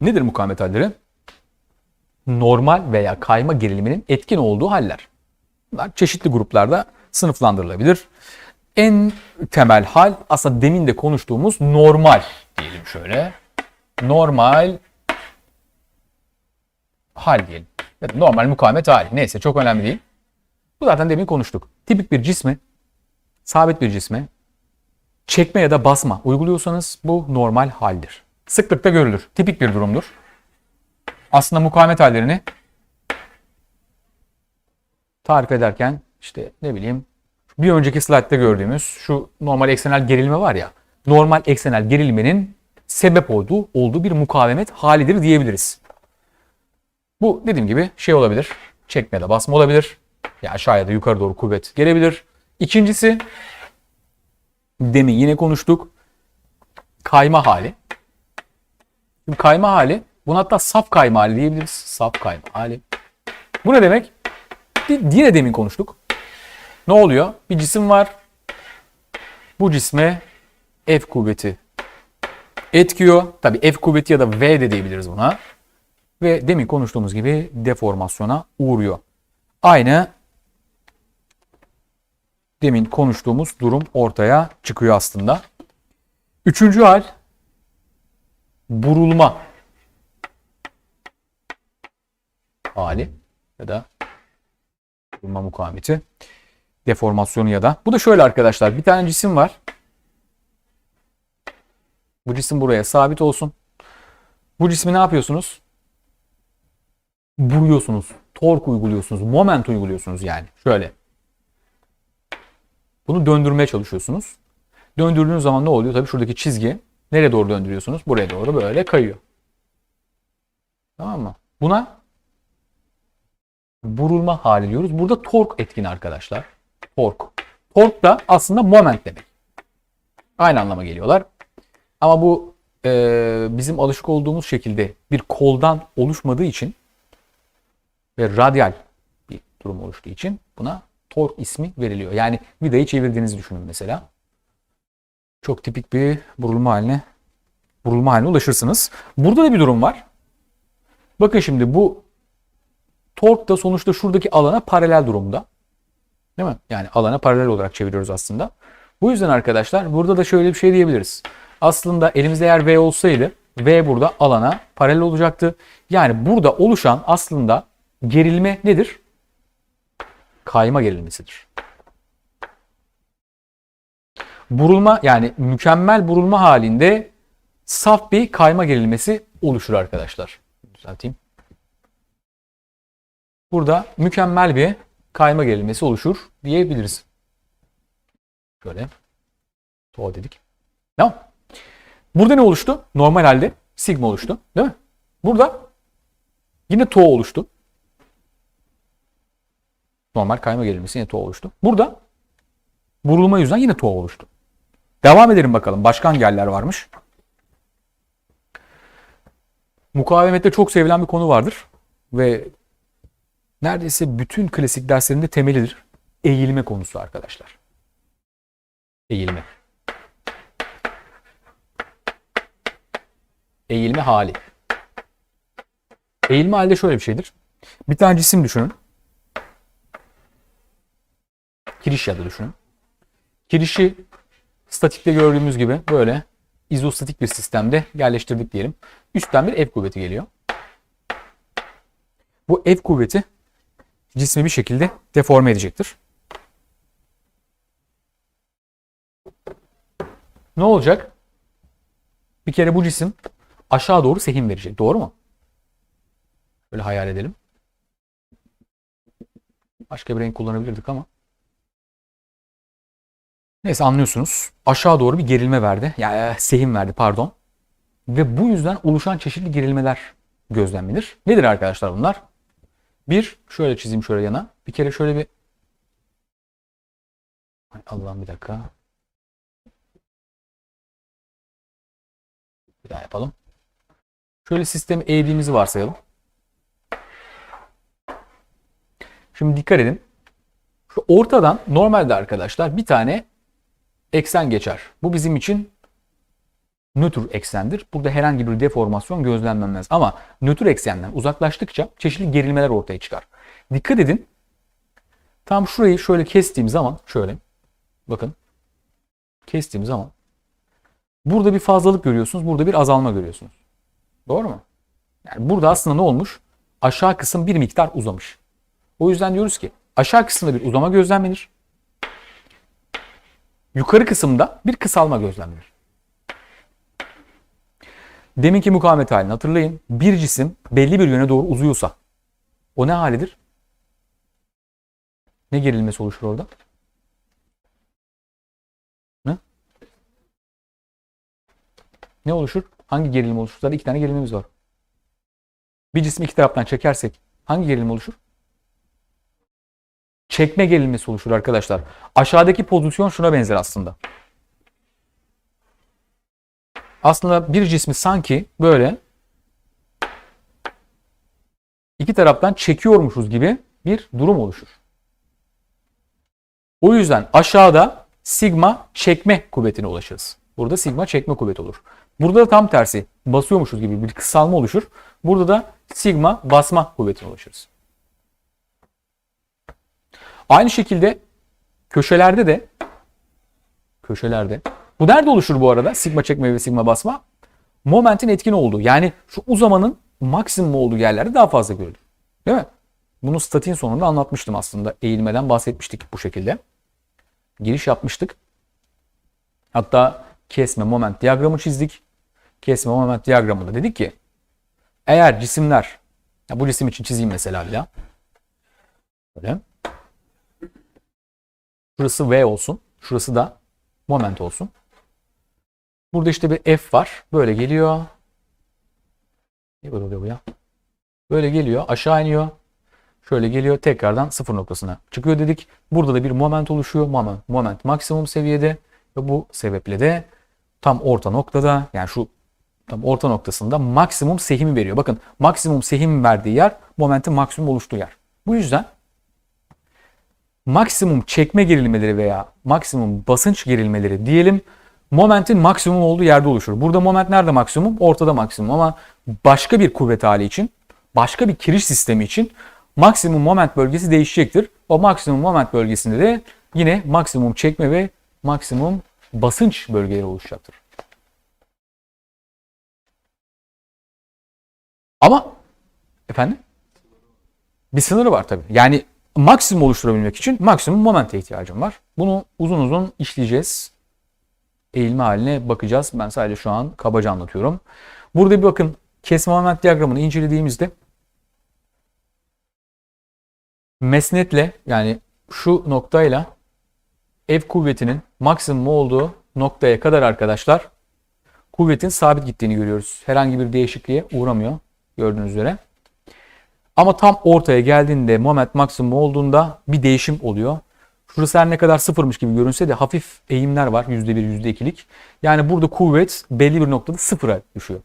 Nedir mukavemet halleri? Normal veya kayma geriliminin etkin olduğu haller. Bunlar çeşitli gruplarda sınıflandırılabilir. En temel hal aslında demin de konuştuğumuz normal diyelim şöyle. Normal hal diyelim. Normal mukavemet hali. Neyse çok önemli değil. Bu zaten demin konuştuk. Tipik bir cismi, sabit bir cisme çekme ya da basma uyguluyorsanız bu normal haldir. Sıklıkta görülür. Tipik bir durumdur. Aslında mukavemet hallerini tarif ederken işte ne bileyim bir önceki slaytta gördüğümüz şu normal eksenel gerilme var ya normal eksenel gerilmenin sebep olduğu olduğu bir mukavemet halidir diyebiliriz. Bu dediğim gibi şey olabilir. Çekme ya da basma olabilir. Ya aşağıya da yukarı doğru kuvvet gelebilir. İkincisi demin yine konuştuk. Kayma hali. Şimdi kayma hali buna hatta saf kayma hali diyebiliriz. Saf kayma hali. Bu ne demek? Yine demin konuştuk. Ne oluyor? Bir cisim var. Bu cisme F kuvveti etkiyor. Tabi F kuvveti ya da V de diyebiliriz buna. Ve demin konuştuğumuz gibi deformasyona uğruyor. Aynı demin konuştuğumuz durum ortaya çıkıyor aslında. Üçüncü hal burulma hali ya da burulma mukavemeti deformasyonu ya da bu da şöyle arkadaşlar bir tane cisim var. Bu cisim buraya sabit olsun. Bu cismi ne yapıyorsunuz? Vuruyorsunuz. Tork uyguluyorsunuz. Moment uyguluyorsunuz yani. Şöyle. Bunu döndürmeye çalışıyorsunuz. Döndürdüğünüz zaman ne oluyor? Tabii şuradaki çizgi nereye doğru döndürüyorsunuz? Buraya doğru böyle kayıyor. Tamam mı? Buna vurulma hali diyoruz. Burada tork etkin arkadaşlar. Tork. Tork da aslında moment demek. Aynı anlama geliyorlar. Ama bu e, bizim alışık olduğumuz şekilde bir koldan oluşmadığı için ve radyal bir durum oluştuğu için buna tork ismi veriliyor. Yani vidayı çevirdiğinizi düşünün mesela. Çok tipik bir burulma haline burulma haline ulaşırsınız. Burada da bir durum var. Bakın şimdi bu tork da sonuçta şuradaki alana paralel durumda. Değil mi? Yani alana paralel olarak çeviriyoruz aslında. Bu yüzden arkadaşlar burada da şöyle bir şey diyebiliriz. Aslında elimizde eğer V olsaydı V burada alana paralel olacaktı. Yani burada oluşan aslında gerilme nedir? Kayma gerilmesidir. Burulma yani mükemmel burulma halinde saf bir kayma gerilmesi oluşur arkadaşlar. Düzelteyim. Burada mükemmel bir kayma gerilmesi oluşur diyebiliriz. Şöyle. To dedik. Tamam. Burada ne oluştu? Normal halde sigma oluştu. Değil mi? Burada yine to oluştu. Normal kayma gerilmesi yine to oluştu. Burada burulma yüzünden yine to oluştu. Devam edelim bakalım. Başka hangi haller varmış? Mukavemette çok sevilen bir konu vardır. Ve neredeyse bütün klasik derslerinde temelidir. Eğilme konusu arkadaşlar. Eğilme. Eğilme hali. Eğilme halde şöyle bir şeydir. Bir tane cisim düşünün. Kiriş ya da düşünün. Kirişi statikte gördüğümüz gibi böyle izostatik bir sistemde yerleştirdik diyelim. Üstten bir F kuvveti geliyor. Bu F kuvveti cismi bir şekilde deforme edecektir. Ne olacak? Bir kere bu cisim aşağı doğru sehim verecek. Doğru mu? Böyle hayal edelim. Başka bir renk kullanabilirdik ama. Neyse anlıyorsunuz. Aşağı doğru bir gerilme verdi. Yani sehim verdi pardon. Ve bu yüzden oluşan çeşitli gerilmeler gözlemlenir. Nedir arkadaşlar bunlar? Bir, şöyle çizeyim şöyle yana. Bir kere şöyle bir... Allah'ım bir dakika. Bir daha yapalım. Şöyle sistemi eğdiğimizi varsayalım. Şimdi dikkat edin. Şu ortadan normalde arkadaşlar bir tane eksen geçer. Bu bizim için nötr eksendir. Burada herhangi bir deformasyon gözlenmez. Ama nötr eksenden uzaklaştıkça çeşitli gerilmeler ortaya çıkar. Dikkat edin. Tam şurayı şöyle kestiğim zaman şöyle bakın kestiğim zaman burada bir fazlalık görüyorsunuz. Burada bir azalma görüyorsunuz. Doğru mu? Yani burada aslında ne olmuş? Aşağı kısım bir miktar uzamış. O yüzden diyoruz ki aşağı kısımda bir uzama gözlemlenir. Yukarı kısımda bir kısalma gözlemlenir. Deminki mukavemet halini hatırlayın. Bir cisim belli bir yöne doğru uzuyorsa o ne halidir? Ne gerilmesi oluşur orada? Ne? Ne oluşur? Hangi gerilim oluşur? Zaten iki tane gerilimimiz var. Bir cismi iki taraftan çekersek hangi gerilim oluşur? Çekme gerilmesi oluşur arkadaşlar. Aşağıdaki pozisyon şuna benzer aslında. Aslında bir cismi sanki böyle iki taraftan çekiyormuşuz gibi bir durum oluşur. O yüzden aşağıda sigma çekme kuvvetine ulaşırız. Burada sigma çekme kuvveti olur. Burada da tam tersi basıyormuşuz gibi bir kısalma oluşur. Burada da sigma basma kuvvetine ulaşırız. Aynı şekilde köşelerde de köşelerde bu nerede oluşur bu arada? Sigma çekme ve sigma basma. Momentin etkin olduğu yani şu uzamanın maksimum olduğu yerlerde daha fazla görülür. Değil mi? Bunu statin sonunda anlatmıştım aslında. Eğilmeden bahsetmiştik bu şekilde. Giriş yapmıştık. Hatta kesme moment diyagramı çizdik. Kesme moment diyagramında dedik ki eğer cisimler ya bu cisim için çizeyim mesela bir daha. Böyle. Şurası V olsun. Şurası da moment olsun. Burada işte bir F var. Böyle geliyor. Ne böyle oluyor bu ya? Böyle geliyor. Aşağı iniyor. Şöyle geliyor. Tekrardan sıfır noktasına çıkıyor dedik. Burada da bir moment oluşuyor. Moment, moment maksimum seviyede. Ve bu sebeple de tam orta noktada yani şu tam orta noktasında maksimum sehimi veriyor. Bakın maksimum sehim verdiği yer momentin maksimum oluştuğu yer. Bu yüzden maksimum çekme gerilmeleri veya maksimum basınç gerilmeleri diyelim momentin maksimum olduğu yerde oluşur. Burada moment nerede maksimum? Ortada maksimum ama başka bir kuvvet hali için, başka bir kiriş sistemi için maksimum moment bölgesi değişecektir. O maksimum moment bölgesinde de yine maksimum çekme ve maksimum basınç bölgeleri oluşacaktır. Ama efendim bir sınırı var tabii. Yani maksimum oluşturabilmek için maksimum momente ihtiyacım var. Bunu uzun uzun işleyeceğiz. Eğilme haline bakacağız. Ben sadece şu an kabaca anlatıyorum. Burada bir bakın kesme moment diyagramını incelediğimizde mesnetle yani şu noktayla F kuvvetinin maksimum olduğu noktaya kadar arkadaşlar kuvvetin sabit gittiğini görüyoruz. Herhangi bir değişikliğe uğramıyor gördüğünüz üzere. Ama tam ortaya geldiğinde moment maksimum olduğunda bir değişim oluyor. Şurası her ne kadar sıfırmış gibi görünse de hafif eğimler var. %1, %2'lik. Yani burada kuvvet belli bir noktada sıfıra düşüyor.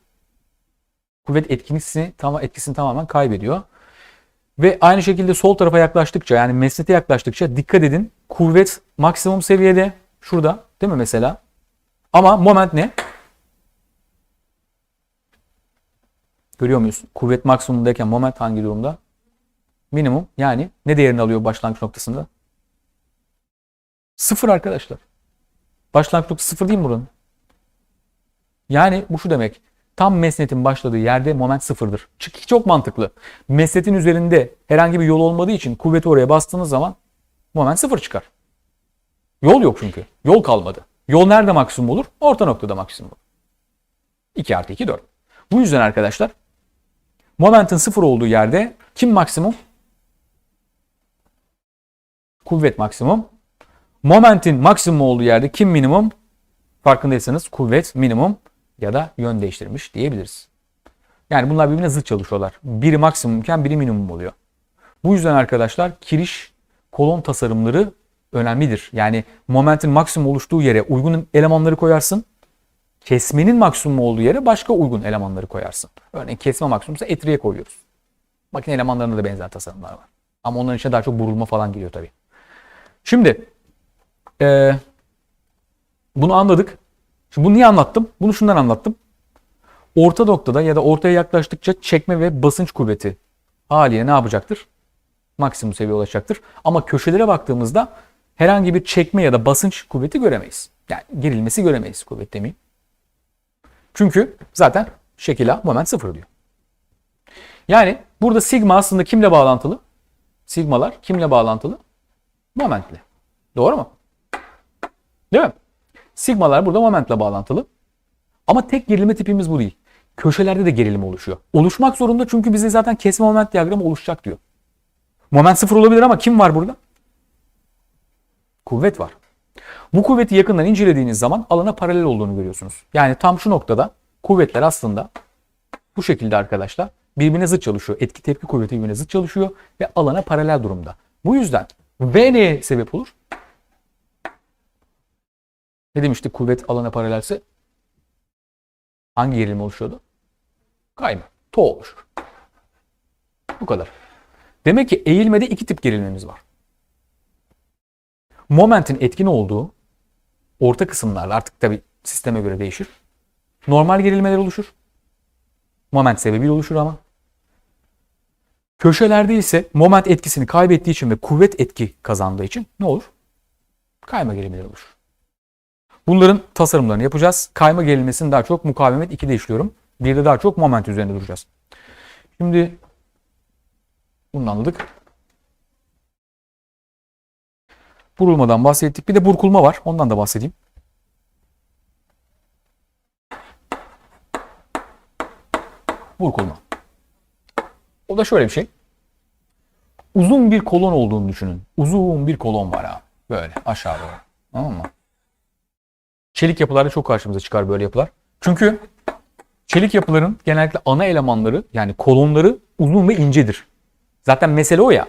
Kuvvet etkisini, tam, etkisini tamamen kaybediyor. Ve aynı şekilde sol tarafa yaklaştıkça yani mesnete yaklaştıkça dikkat edin. Kuvvet maksimum seviyede şurada değil mi mesela? Ama moment ne? Görüyor muyuz? Kuvvet maksimumdayken moment hangi durumda? Minimum yani ne değerini alıyor başlangıç noktasında? Sıfır arkadaşlar. Başlangıç noktası sıfır değil mi buranın? Yani bu şu demek. Tam mesnetin başladığı yerde moment sıfırdır. Çünkü çok mantıklı. Mesnetin üzerinde herhangi bir yol olmadığı için kuvveti oraya bastığınız zaman moment sıfır çıkar. Yol yok çünkü. Yol kalmadı. Yol nerede maksimum olur? Orta noktada maksimum olur. 2 artı 2 4. Bu yüzden arkadaşlar momentin sıfır olduğu yerde kim maksimum? Kuvvet maksimum. Momentin maksimum olduğu yerde kim minimum? Farkındaysanız kuvvet minimum ya da yön değiştirmiş diyebiliriz. Yani bunlar birbirine zıt çalışıyorlar. Biri maksimumken biri minimum oluyor. Bu yüzden arkadaşlar kiriş kolon tasarımları önemlidir. Yani momentin maksimum oluştuğu yere uygun elemanları koyarsın. Kesmenin maksimum olduğu yere başka uygun elemanları koyarsın. Örneğin kesme maksimumsa etriye koyuyoruz. Makine elemanlarında da benzer tasarımlar var. Ama onların içine daha çok burulma falan giriyor tabii. Şimdi ee, bunu anladık. Şimdi bunu niye anlattım? Bunu şundan anlattım. Orta noktada ya da ortaya yaklaştıkça çekme ve basınç kuvveti haliyle ne yapacaktır? Maksimum seviyeye ulaşacaktır. Ama köşelere baktığımızda herhangi bir çekme ya da basınç kuvveti göremeyiz. Yani gerilmesi göremeyiz kuvvet demeyeyim. Çünkü zaten şekil A moment sıfır diyor. Yani burada sigma aslında kimle bağlantılı? Sigmalar kimle bağlantılı? Momentle. Doğru mu? Değil mi? Sigmalar burada momentle bağlantılı. Ama tek gerilme tipimiz bu değil. Köşelerde de gerilim oluşuyor. Oluşmak zorunda çünkü bize zaten kesme moment diyagramı oluşacak diyor. Moment sıfır olabilir ama kim var burada? Kuvvet var. Bu kuvveti yakından incelediğiniz zaman alana paralel olduğunu görüyorsunuz. Yani tam şu noktada kuvvetler aslında bu şekilde arkadaşlar birbirine zıt çalışıyor. Etki tepki kuvveti birbirine zıt çalışıyor ve alana paralel durumda. Bu yüzden V neye sebep olur? Ne demiştik kuvvet alana paralelse? Hangi gerilim oluşuyordu? Kayma. To oluşur. Bu kadar. Demek ki eğilmede iki tip gerilimimiz var. Momentin etkin olduğu orta kısımlarda artık tabi sisteme göre değişir. Normal gerilmeler oluşur. Moment sebebiyle oluşur ama. Köşelerde ise moment etkisini kaybettiği için ve kuvvet etki kazandığı için ne olur? Kayma gerilmeleri oluşur. Bunların tasarımlarını yapacağız. Kayma gerilmesini daha çok mukavemet 2'de işliyorum. Bir de daha çok moment üzerinde duracağız. Şimdi bunu anladık. Burulmadan bahsettik. Bir de burkulma var. Ondan da bahsedeyim. Burkulma. O da şöyle bir şey. Uzun bir kolon olduğunu düşünün. Uzun bir kolon var ha. Böyle aşağı doğru. Tamam mı? Çelik yapılarda çok karşımıza çıkar böyle yapılar. Çünkü çelik yapıların genellikle ana elemanları yani kolonları uzun ve incedir. Zaten mesele o ya.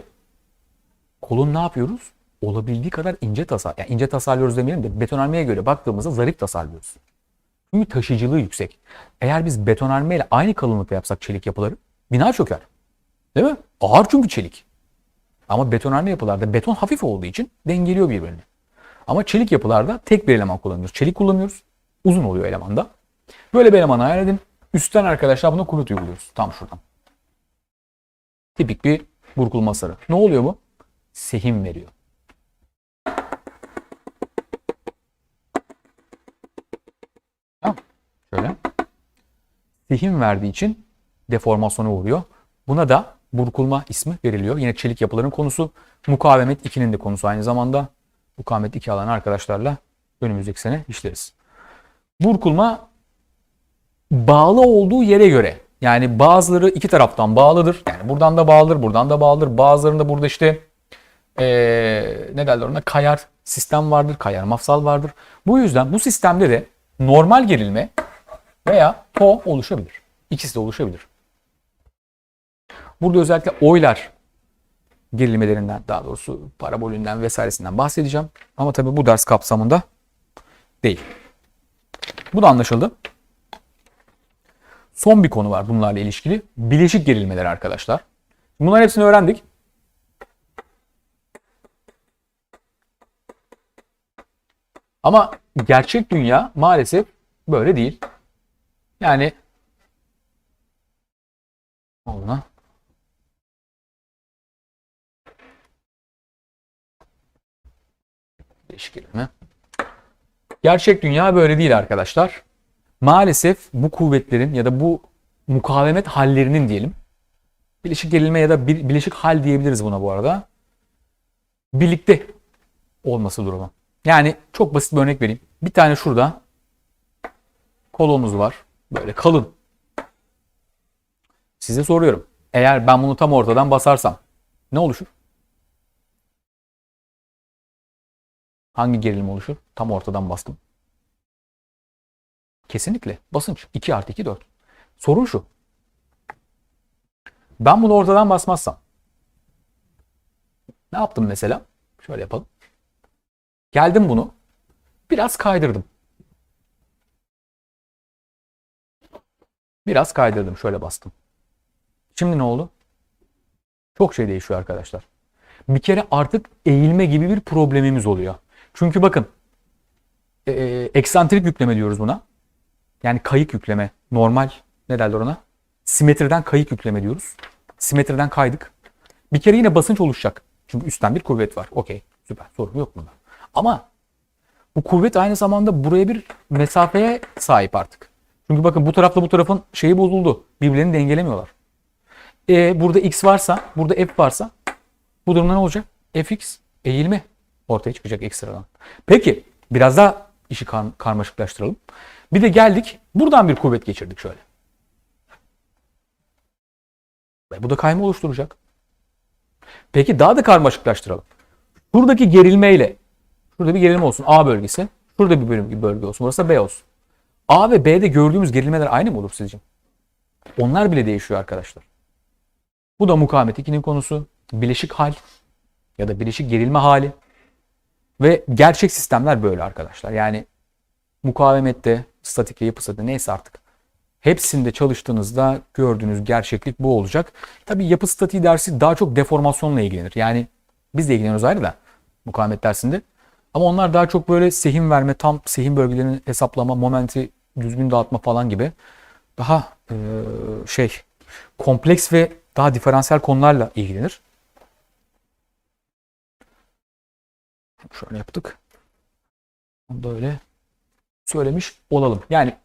Kolon ne yapıyoruz? Olabildiği kadar ince tasar, yani ince tasarlıyoruz demeyelim de betonarmeye göre baktığımızda zarif tasarlıyoruz. Çünkü taşıyıcılığı yüksek. Eğer biz betonarme ile aynı kalınlıkta yapsak çelik yapıları bina çöker. Değil mi? Ağır çünkü çelik. Ama betonarme yapılarda beton hafif olduğu için dengeliyor birbirini. Ama çelik yapılarda tek bir eleman kullanıyoruz. Çelik kullanıyoruz. Uzun oluyor elemanda. Böyle bir eleman hayal edin. Üstten arkadaşlar buna kuvvet uyguluyoruz. Tam şuradan. Tipik bir burkulma sarı. Ne oluyor bu? Sehim veriyor. Sehim verdiği için deformasyona uğruyor. Buna da burkulma ismi veriliyor. Yine çelik yapıların konusu. Mukavemet 2'nin de konusu aynı zamanda. Mukavemet 2 alan arkadaşlarla önümüzdeki sene işleriz. Burkulma bağlı olduğu yere göre yani bazıları iki taraftan bağlıdır. Yani buradan da bağlıdır, buradan da bağlıdır. Bazılarında burada işte ee, ne derler ona kayar sistem vardır, kayar mafsal vardır. Bu yüzden bu sistemde de normal gerilme veya to oluşabilir. İkisi de oluşabilir. Burada özellikle oylar gerilemelerinden daha doğrusu parabolünden vesairesinden bahsedeceğim. Ama tabii bu ders kapsamında değil. Bu da anlaşıldı. Son bir konu var bunlarla ilişkili. Bileşik gerilmeler arkadaşlar. Bunların hepsini öğrendik. Ama gerçek dünya maalesef böyle değil. Yani. Bileşik gerilme. Gerçek dünya böyle değil arkadaşlar. Maalesef bu kuvvetlerin ya da bu mukavemet hallerinin diyelim. Bileşik gerilme ya da bileşik hal diyebiliriz buna bu arada. Birlikte olması durumu. Yani çok basit bir örnek vereyim. Bir tane şurada kolonumuz var. Böyle kalın. Size soruyorum. Eğer ben bunu tam ortadan basarsam ne oluşur? Hangi gerilim oluşur? Tam ortadan bastım. Kesinlikle basınç. 2 artı 2 4. Sorun şu. Ben bunu ortadan basmazsam ne yaptım mesela? Şöyle yapalım. Geldim bunu biraz kaydırdım. Biraz kaydırdım. Şöyle bastım. Şimdi ne oldu? Çok şey değişiyor arkadaşlar. Bir kere artık eğilme gibi bir problemimiz oluyor. Çünkü bakın e, eksantrik yükleme diyoruz buna. Yani kayık yükleme. Normal ne derler ona? Simetriden kayık yükleme diyoruz. Simetriden kaydık. Bir kere yine basınç oluşacak. Çünkü üstten bir kuvvet var. Okey. Süper. Sorun yok bunda. Ama bu kuvvet aynı zamanda buraya bir mesafeye sahip artık. Çünkü bakın bu tarafla bu tarafın şeyi bozuldu. Birbirlerini dengelemiyorlar. E, burada x varsa, burada f varsa bu durumda ne olacak? fx eğilme ortaya çıkacak ekstradan. Peki biraz daha işi kar- karmaşıklaştıralım. Bir de geldik buradan bir kuvvet geçirdik şöyle. Ve bu da kayma oluşturacak. Peki daha da karmaşıklaştıralım. Buradaki gerilmeyle şurada bir gerilme olsun A bölgesi. Şurada bir bölüm bir bölge olsun. Burası B olsun. A ve B'de gördüğümüz gerilmeler aynı mı olur sizce? Onlar bile değişiyor arkadaşlar. Bu da mukavemet 2'nin konusu. Bileşik hal ya da bileşik gerilme hali. Ve gerçek sistemler böyle arkadaşlar. Yani mukavemette, statik ve yapı neyse artık. Hepsinde çalıştığınızda gördüğünüz gerçeklik bu olacak. Tabii yapı statiği dersi daha çok deformasyonla ilgilenir. Yani biz de ilgileniyoruz ayrı da mukavemet dersinde. Ama onlar daha çok böyle sehim verme, tam sehim bölgelerini hesaplama, momenti düzgün dağıtma falan gibi daha eee, şey kompleks ve daha diferansiyel konularla ilgilenir. Şöyle yaptık. Da öyle söylemiş olalım. Yani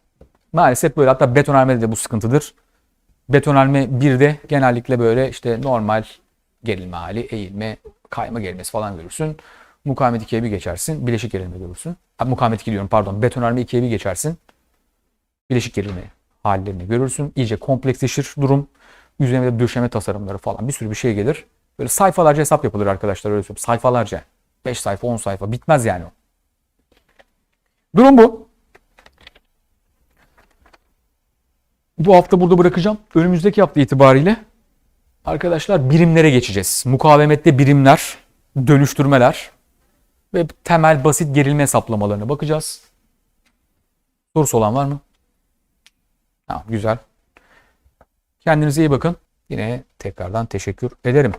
maalesef böyle hatta betonarmede de bu sıkıntıdır. Betonarme 1'de genellikle böyle işte normal gerilme hali, eğilme, kayma gerilmesi falan görürsün. Mukavemet 2'ye bir geçersin, bileşik gerilme görürsün. Ha, mukavemet 2 diyorum pardon. Betonarme 2'ye bir geçersin. Bileşik gerilme hallerini görürsün. İyice kompleksleşir durum. Üzerine de döşeme tasarımları falan bir sürü bir şey gelir. Böyle sayfalarca hesap yapılır arkadaşlar öyle söyleyeyim. Sayfalarca. 5 sayfa 10 sayfa bitmez yani o. Durum bu. Bu hafta burada bırakacağım. Önümüzdeki hafta itibariyle arkadaşlar birimlere geçeceğiz. Mukavemette birimler, dönüştürmeler ve temel basit gerilme hesaplamalarına bakacağız. Sorusu olan var mı? Tamam güzel. Kendinize iyi bakın. Yine tekrardan teşekkür ederim.